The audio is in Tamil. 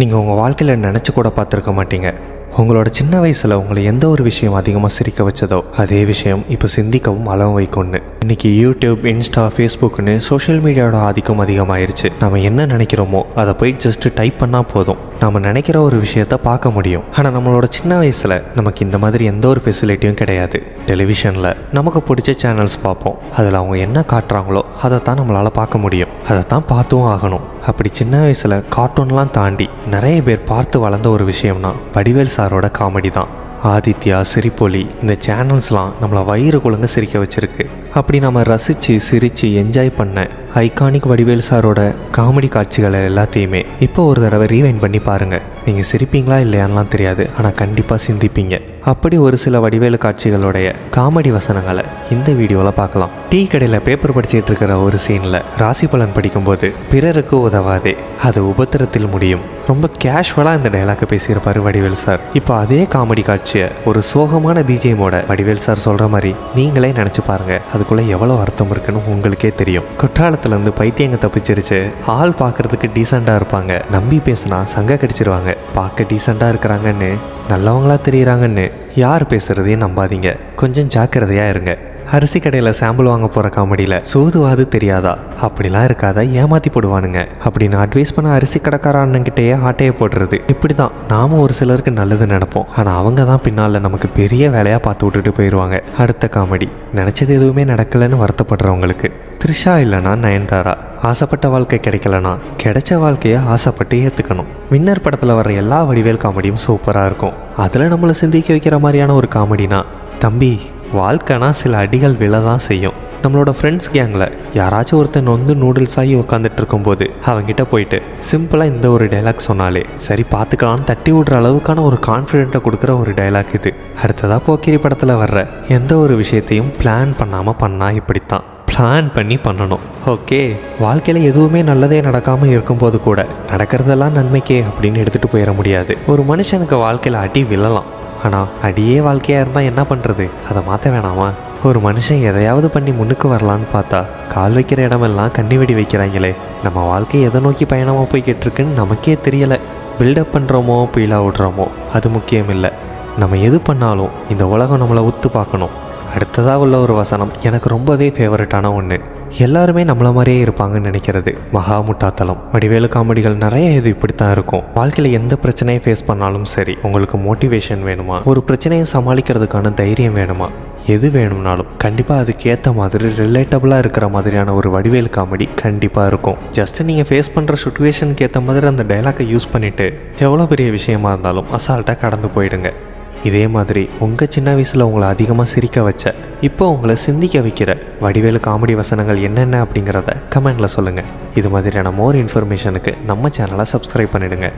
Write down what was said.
நீங்கள் உங்கள் வாழ்க்கையில் நினச்சி கூட பார்த்துருக்க மாட்டீங்க. உங்களோட சின்ன வயசில் உங்களை எந்த ஒரு விஷயம் அதிகமாக சிரிக்க வச்சதோ அதே விஷயம் இப்போ சிந்திக்கவும் அளவும் வைக்கும்னு. இன்றைக்கி யூடியூப் இன்ஸ்டா ஃபேஸ்புக்னு சோஷியல் மீடியாவோட ஆதிக்கம் அதிகமாயிருச்சு. நம்ம என்ன நினைக்கிறோமோ அதை போய் ஜஸ்ட் டைப் பண்ணால் போதும். நம்ம நினைக்கிற ஒரு விஷயத்த பார்க்க முடியும். ஆனால் நம்மளோட சின்ன வயசில் நமக்கு இந்த மாதிரி எந்த ஒரு ஃபெசிலிட்டியும் கிடையாது. டெலிவிஷனில் நமக்கு பிடிச்ச சேனல்ஸ் பார்ப்போம். அதில் அவங்க என்ன காட்டுறாங்களோ அதை தான் நம்மளால் பார்க்க முடியும். அதை தான் பார்த்தும் ஆகணும். அப்படி சின்ன வயசில் கார்ட்டூன்லாம் தாண்டி நிறைய பேர் பார்த்து வளர்ந்த ஒரு விஷயம்னா வடிவேல் சாரோட காமெடி தான். ஆதித்யா சிரிப்பொலி. இந்த சேனல்ஸ்லாம் நம்மளை வயிறு குழங்க சிரிக்க வச்சுருக்கு. அப்படி நம்ம ரசித்து சிரித்து என்ஜாய் பண்ண ஐகானிக் வடிவேல் சாரோட காமெடி காட்சிகளை எல்லாத்தையுமே இப்போ ஒரு தடவை ரீவைன் பண்ணி பாருங்கள் நீங்கள் சிரிப்பீங்களா இல்லையான்லாம் தெரியாது. ஆனால் கண்டிப்பாக சிந்திப்பீங்க. அப்படி ஒரு சில வடிவேலு காட்சிகளுடைய காமெடி வசனங்களை இந்த வீடியோவில் பார்க்கலாம். டீ கடையில் பேப்பர் படிச்சிட்டு இருக்கிற ஒரு சீனில் ராசி பலன் படிக்கும்போது பிறருக்கு உதவாதே அது உபத்திரத்தில் முடியும். ரொம்ப கேஷுவலாக இந்த டைலாக்கை பேசியிருப்பார் வடிவேல் சார். இப்போ அதே காமெடி காட்சி காட்சியை ஒரு சோகமான பிஜிஎமோட வடிவேல் சார் சொல்கிற மாதிரி நீங்களே நினச்சி பாருங்க. அதுக்குள்ளே எவ்வளோ அர்த்தம் இருக்குன்னு உங்களுக்கே தெரியும். குற்றாலத்துலேருந்து பைத்தியங்க தப்பிச்சிருச்சு. ஆள் பார்க்கறதுக்கு டீசெண்டாக இருப்பாங்க. நம்பி பேசினா சங்க கடிச்சிருவாங்க. பார்க்க டீசெண்டாக இருக்கிறாங்கன்னு நல்லவங்களா தெரியுறாங்கன்னு யார் பேசுகிறதையும் நம்பாதீங்க. கொஞ்சம் ஜாக்கிரதையாக இருங்க. அரிசி கடையில் சாம்பிள் வாங்க போகிற காமெடியில் சோதுவாது தெரியாதா? அப்படிலாம் இருக்காத? ஏமாத்தி போடுவானுங்க. அப்படின்னு அட்வைஸ் பண்ண அரிசி கடைக்கார அண்ணன்கிட்டயே ஆட்டையை போடுறது இப்படி தான் நாம ஒரு சிலருக்கு நல்லது நினைப்போம். ஆனால் அவங்க தான் பின்னால் நமக்கு பெரிய வேலையாக பார்த்து விட்டுட்டு போயிடுவாங்க அடுத்த காமெடி நினச்சது எதுவுமே நடக்கலைன்னு வருத்தப்படுறவங்களுக்கு. த்ரிஷா இல்லைனா நயன்தாரா? ஆசைப்பட்ட வாழ்க்கை கிடைக்கலனா? கிடைச்ச வாழ்க்கையை ஆசைப்பட்டு ஏற்றுக்கணும் வின்னர் படத்தில் வர எல்லா வடிவேல் காமெடியும் சூப்பராக இருக்கும். அதில் நம்மளை சிந்திக்க வைக்கிற மாதிரியான ஒரு காமெடினா தம்பி வாழ்க்கைனா சில அடிகள் விழ தான் செய்யும். நம்மளோட ஃப்ரெண்ட்ஸ் கேங்கில் யாராச்சும் ஒருத்தன் வந்து நூடுல்ஸ் ஆகி உட்காந்துட்டு இருக்கும்போது அவங்ககிட்ட போயிட்டு சிம்பிளாக இந்த ஒரு டைலாக் சொன்னாலே சரி பார்த்துக்கலாம்னு தட்டி விடுற அளவுக்கான ஒரு கான்ஃபிடென்ட்டை கொடுக்குற ஒரு டைலாக் இது. அடுத்ததாக போக்கிரி படத்தில் வர்ற எந்த ஒரு விஷயத்தையும் பிளான் பண்ணாமல் பண்ணால் இப்படித்தான். பிளான் பண்ணி பண்ணணும். ஓகே வாழ்க்கையில் எதுவுமே நல்லதே நடக்காமல் இருக்கும்போது கூட நடக்கிறதெல்லாம் நன்மைக்கே அப்படின்னு எடுத்துகிட்டு போயிட முடியாது. ஒரு மனுஷனுக்கு வாழ்க்கையில் அடி விழலாம். ஆனால் அடியே வாழ்க்கையாக இருந்தால் என்ன பண்ணுறது அதை மாற்ற வேணாமா? ஒரு மனுஷன் எதையாவது பண்ணி முன்னுக்கு வரலான்னு பார்த்தா கால் வைக்கிற இடமெல்லாம் கண்ணி வெடி வைக்கிறாங்களே. நம்ம வாழ்க்கை எதை நோக்கி பயணமாக போய்கிட்டு இருக்குன்னு நமக்கே தெரியலை. பில்டப் பண்ணுறோமோ பீலா விடுறோமோ அது முக்கியம் இல்லை. நம்ம எது பண்ணாலும் இந்த உலகம் நம்மளை உத்து பார்க்கணும். அடுத்ததாக உள்ள ஒரு வசனம் எனக்கு ரொம்பவே ஃபேவரட்டான ஒன்று எல்லாருமே நம்மள மாதிரியே இருப்பாங்கன்னு நினைக்கிறது. மகா முட்டாத்தலம் வடிவேலு காமெடிகள் நிறைய இது இப்படித்தான் இருக்கும். வாழ்க்கையில் எந்த பிரச்சனையை ஃபேஸ் பண்ணாலும் சரி உங்களுக்கு மோட்டிவேஷன் வேணுமா? ஒரு பிரச்சனையை சமாளிக்கிறதுக்கான தைரியம் வேணுமா? எது வேணும்னாலும் கண்டிப்பாக அதுக்கேற்ற மாதிரி ரிலேட்டபுளாக இருக்கிற மாதிரியான ஒரு வடிவேல் காமெடி கண்டிப்பாக இருக்கும். ஜஸ்ட் நீங்கள் ஃபேஸ் பண்ணுற சுச்சுவேஷனுக்கு ஏற்ற மாதிரி அந்த டைலாக்கை யூஸ் பண்ணிவிட்டு எவ்வளோ பெரிய விஷயமா இருந்தாலும் அசால்ட்டாக கடந்து போயிடுங்க. இதே மாதிரி உங்கள் சின்ன வயசில் உங்களை அதிகமாக சிரிக்க வச்ச இப்போ உங்களை சிந்திக்க வைக்கிற வடிவேலு காமெடி வசனங்கள் என்னென்ன அப்படிங்கிறத கமெண்டில் சொல்லுங்கள் இது மாதிரியான மோர் இன்ஃபர்மேஷனுக்கு நம்ம சேனலை சப்ஸ்கிரைப் பண்ணிவிடுங்க